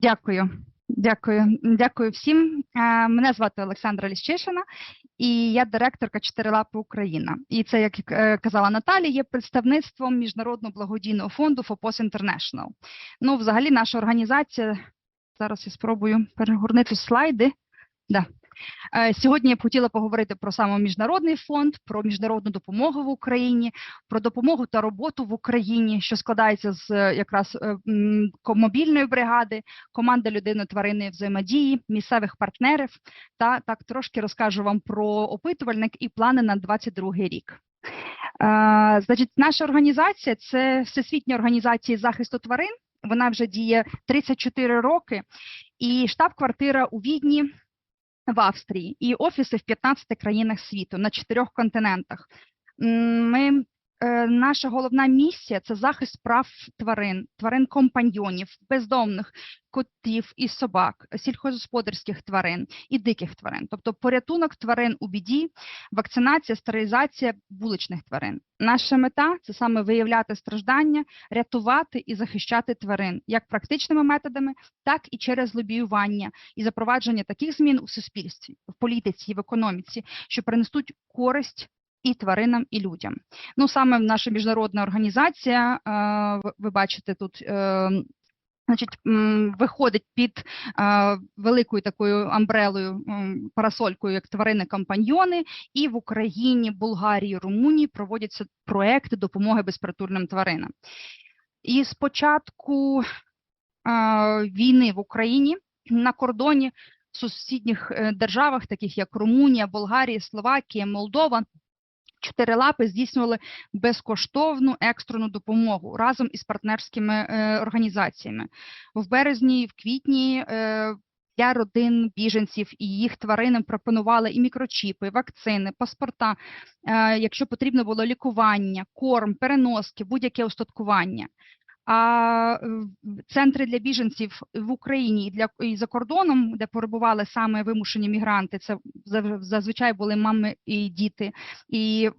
Дякую. Дякую, дякую всім. Е, Мене звати Олександра Ліщишина, і я директорка Чотирилапи Україна. І це, як е, казала Наталі, є представництвом міжнародного благодійного фонду ФОПОС International. Ну, взагалі, наша організація. Зараз я спробую перегорнити слайди. Да. Е, Сьогодні я б хотіла поговорити про саме міжнародний фонд, про міжнародну допомогу в Україні, про допомогу та роботу в Україні, що складається з е, якраз е, мобільної бригади, команда людини-тварини взаємодії, місцевих партнерів. Та так трошки розкажу вам про опитувальник і плани на 22 рік. Е, значить, наша організація це Всесвітня організація захисту тварин. Вона вже діє 34 роки, і штаб-квартира у Відні в Австрії і офіси в 15 країнах світу на чотирьох континентах. Ми, наша головна місія це захист прав тварин, тварин компаньйонів, бездомних котів і собак, сільськогосподарських тварин і диких тварин, тобто порятунок тварин у біді, вакцинація, стерилізація вуличних тварин. Наша мета це саме виявляти страждання, рятувати і захищати тварин як практичними методами, так і через лобіювання і запровадження таких змін у суспільстві, в політиці, в економіці, що принесуть користь і тваринам, і людям. Ну саме наша міжнародна організація, е, ви- бачите тут. е, Значить, виходить під е, великою такою амбрелою, парасолькою, як тварини компаньйони, і в Україні, Болгарії, Румунії проводяться проекти допомоги безпритульним тваринам. І з початку війни в Україні на кордоні в сусідніх державах, таких як Румунія, Болгарія, Словакія, Молдова, чотирилапи здійснювали безкоштовну екстрену допомогу разом із партнерськими е, організаціями. В березні, в квітні. Е, для родин біженців і їх тваринам пропонували і мікрочіпи, вакцини, паспорта, е, якщо потрібно було лікування, корм, переноски, будь-яке устаткування. А е, центри для біженців в Україні і для і за кордоном, де перебували саме вимушені мігранти, це зазвичай були мами і діти, і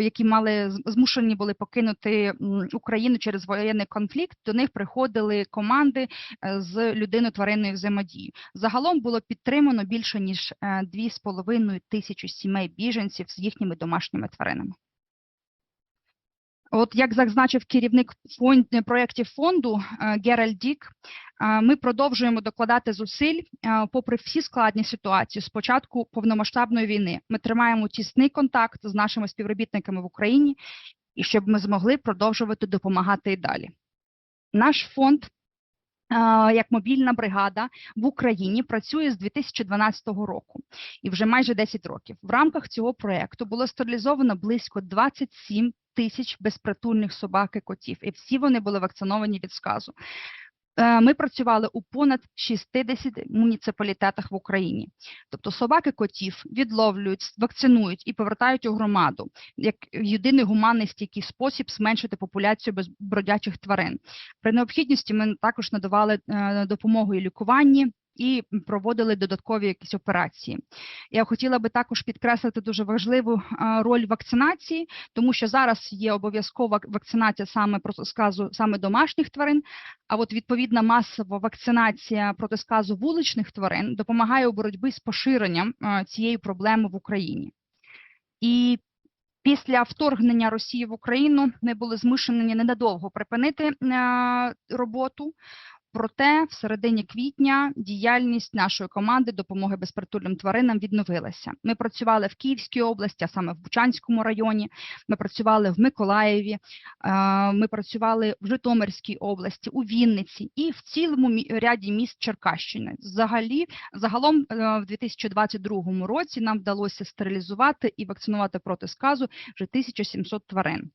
які мали змушені були покинути Україну через воєнний конфлікт. До них приходили команди е, з людино-тваринною взаємодією. Загалом було підтримано більше ніж е, дві з половиною тисячі сімей біженців з їхніми домашніми тваринами. От як зазначив керівник фонд, проєктів фонду е, Геральд Дік, е, ми продовжуємо докладати зусиль е, попри всі складні ситуації з початку повномасштабної війни. Ми тримаємо тісний контакт з нашими співробітниками в Україні і щоб ми змогли продовжувати допомагати і далі. Наш фонд, е, як мобільна бригада в Україні, працює з 2012 року і вже майже 10 років. В рамках цього проєкту було стерилізовано близько 27 тисяч безпритульних собак і котів, і всі вони були вакциновані від сказу. Е, Ми працювали у понад 60 муніципалітетах в Україні. Тобто собаки котів відловлюють, вакцинують і повертають у громаду як єдиний гуманний стійкий спосіб зменшити популяцію безбродячих тварин. При необхідності ми також надавали е, допомогу і лікуванні. І проводили додаткові якісь операції. Я хотіла би також підкреслити дуже важливу е, роль вакцинації, тому що зараз є обов'язкова вакцинація саме проти сказу саме домашніх тварин. А от відповідна масова вакцинація проти сказу вуличних тварин допомагає у боротьбі з поширенням е, цієї проблеми в Україні. І після вторгнення Росії в Україну ми були змушені ненадовго припинити е, роботу. Проте, в середині квітня діяльність нашої команди допомоги безпритульним тваринам відновилася. Ми працювали в Київській області, а саме в Бучанському районі. Ми працювали в Миколаєві, е, ми працювали в Житомирській області, у Вінниці і в цілому ряді міст Черкащини. Взагалі, загалом, е, в 2022 році нам вдалося стерилізувати і вакцинувати проти сказу вже 1700 тварин.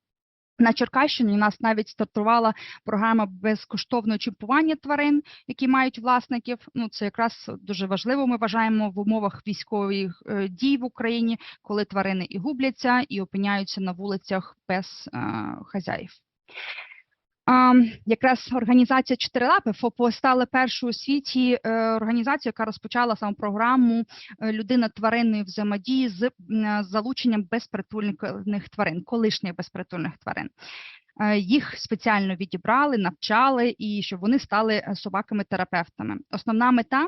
На Черкащині у нас навіть стартувала програма безкоштовного чіпування тварин, які мають власників. Ну це якраз дуже важливо. Ми вважаємо в умовах військових е, дій в Україні, коли тварини і губляться, і опиняються на вулицях без е, хазяїв. Якраз організація Чотирилапи ФОПО стала першою у світі е, організацією, яка розпочала саме програму е, людина тваринної взаємодії з залученням безпритульних тварин, колишніх безпритульних тварин. е, їх спеціально відібрали, навчали і щоб вони стали е, собаками-терапевтами. Основна мета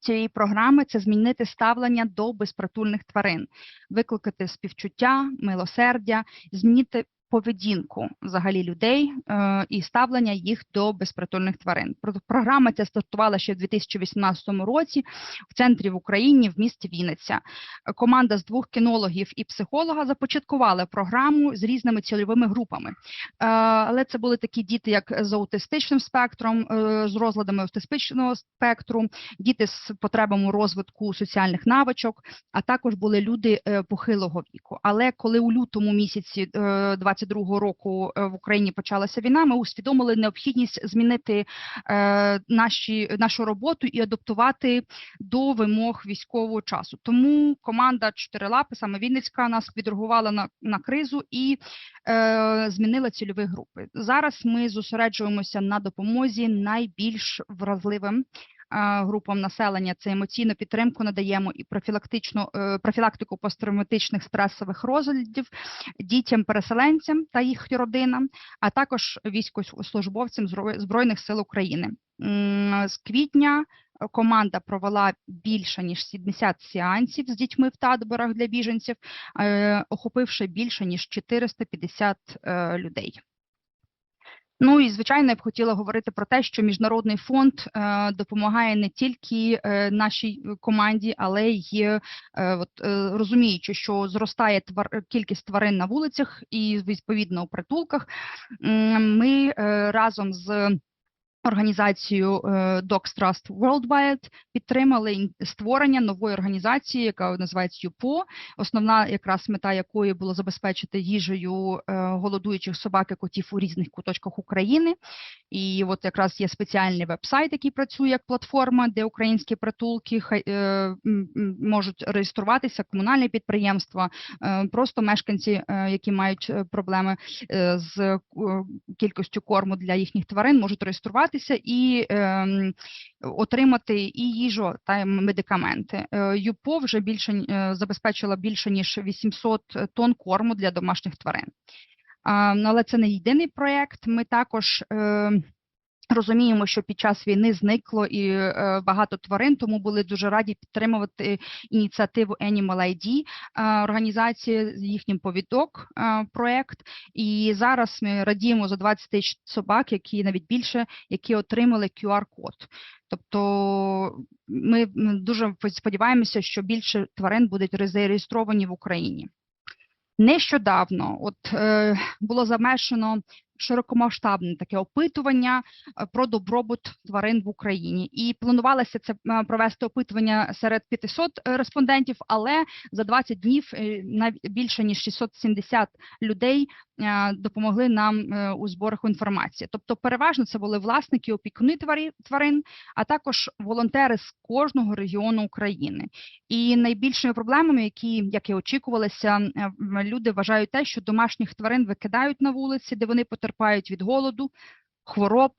цієї програми це змінити ставлення до безпритульних тварин, викликати співчуття, милосердя, змінити поведінку взагалі людей е, і ставлення їх до безпритульних тварин. Програма ця стартувала ще в 2018 році в центрі в Україні в місті Вінниця. Е, Команда з двох кінологів і психолога започаткувала програму з різними цільовими групами. Е, Але це були такі діти, як з аутистичним спектром, е, з розладами аутистичного спектру, діти з потребами розвитку соціальних навичок, а також були люди е, похилого віку. Але коли у лютому місяці 22-го року е, в Україні почалася війна, ми усвідомили необхідність змінити е, наші нашу роботу і адаптувати до вимог військового часу. Тому команда Чотирилапи, саме Вінницька, нас відреагувала на, на кризу і е, змінила цільові групи. Зараз ми зосереджуємося на допомозі найбільш вразливим групам населення. Це емоційну підтримку надаємо і профілактичну е, профілактику посттравматичних стресових розладів дітям-переселенцям та їх родинам, а також військовослужбовцям Збройних сил України. З квітня команда провела більше ніж 70 сеансів з дітьми в таборах для біженців, е, охопивши більше ніж 450 е, людей. Ну і звичайно, я б хотіла говорити про те, що міжнародний фонд е, допомагає не тільки е, нашій команді, але й е, от, е, розуміючи, що зростає твар... кількість тварин на вулицях і відповідно у притулках. Е, Ми е, разом з організацією е, Dogs Trust Worldwide підтримали створення нової організації, яка називається ЮПО. Основна якраз мета якої було забезпечити їжею е, голодуючих собак і котів у різних куточках України. І от якраз є спеціальний веб-сайт, який працює як платформа, де українські притулки е, можуть реєструватися, комунальні підприємства, просто мешканці, які мають проблеми з кількістю корму для їхніх тварин, можуть реєструватися і е, отримати і їжу та медикаменти. Е, ЮПО вже більше е, забезпечила більше ніж 800 тонн корму для домашніх тварин. Але це не єдиний проєкт. Ми також е, розуміємо, що під час війни зникло і е, багато тварин, тому були дуже раді підтримувати ініціативу Animal ID, е, організації їхнім повідок е, проєкт. І зараз ми радіємо за 20 тисяч собак, які навіть більше, які отримали QR-код. Тобто ми дуже сподіваємося, що більше тварин будуть зареєстровані в Україні. Нещодавно от е, було замешано широкомасштабне таке опитування е, про добробут тварин в Україні, і планувалося це е, провести опитування серед 500 респондентів, але за 20 днів е, більше ніж 670 людей е, допомогли нам е, у зборах інформації. Тобто, переважно це були власники, опікуни тварин, а також волонтери з кожного регіону України. І найбільшими проблемами, які, як і очікувалося, е, люди вважають те, що домашніх тварин викидають на вулиці, де вони потерпають від голоду, хвороб,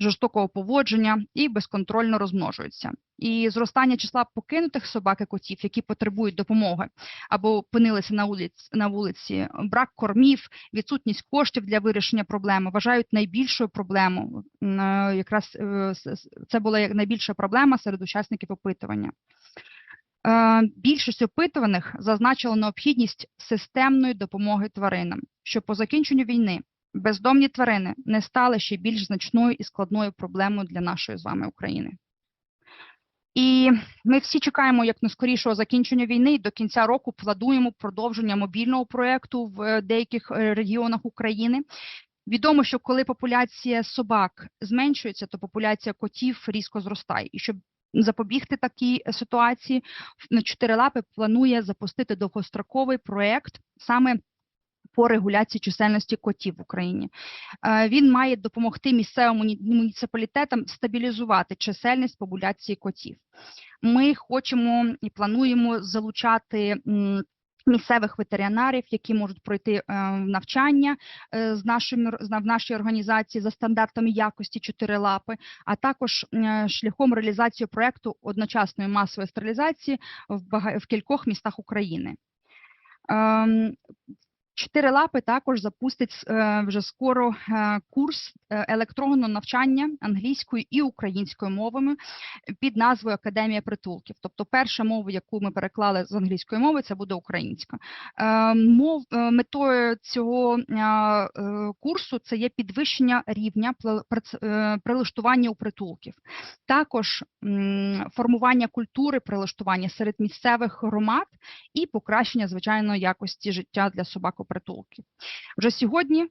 жорстокого поводження і безконтрольно розмножуються. І зростання числа покинутих собак і котів, які потребують допомоги або опинилися на вулиці, на вулиці, брак кормів, відсутність коштів для вирішення проблеми вважають найбільшою проблемою. Е, Якраз е, це була найбільша проблема серед учасників опитування. Е, Більшість опитуваних зазначила необхідність системної допомоги тваринам, що по закінченню війни бездомні тварини не стали ще більш значною і складною проблемою для нашої з вами України. І ми всі чекаємо як найскорішого закінчення війни до кінця року плануємо продовження мобільного проєкту в е, деяких е, регіонах України. Відомо, що коли популяція собак зменшується, то популяція котів різко зростає. І щоб запобігти такій ситуації, на чотирилапи планує запустити довгостроковий проєкт саме по регуляції чисельності котів в Україні. Е, Він має допомогти місцевим муніципалітетам стабілізувати чисельність популяції котів. Ми хочемо і плануємо залучати. Місцевих ветеринарів, які можуть пройти е, навчання е, з нашими в нашій організації за стандартами якості чотирилапи, а також шляхом реалізації проекту одночасної масової стерилізації в, в кількох містах України. Чотири лапи також запустить е, вже скоро е, курс е, електронного навчання англійською і українською мовами під назвою Академія притулків. Тобто, перша мова, яку ми переклали з англійської мови, це буде українська. Мов метою цього курсу це є підвищення рівня прилаштування у притулків. Також формування культури прилаштування серед місцевих громад і покращення звичайно якості життя для собак у притулків. Вже сьогодні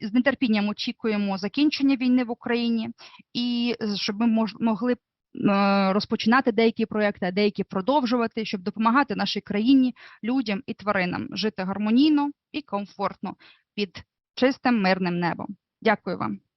з нетерпінням очікуємо закінчення війни в Україні і щоб ми могли е, розпочинати деякі проекти, а деякі продовжувати, щоб допомагати нашій країні, людям і тваринам жити гармонійно і комфортно під чистим мирним небом. Дякую вам.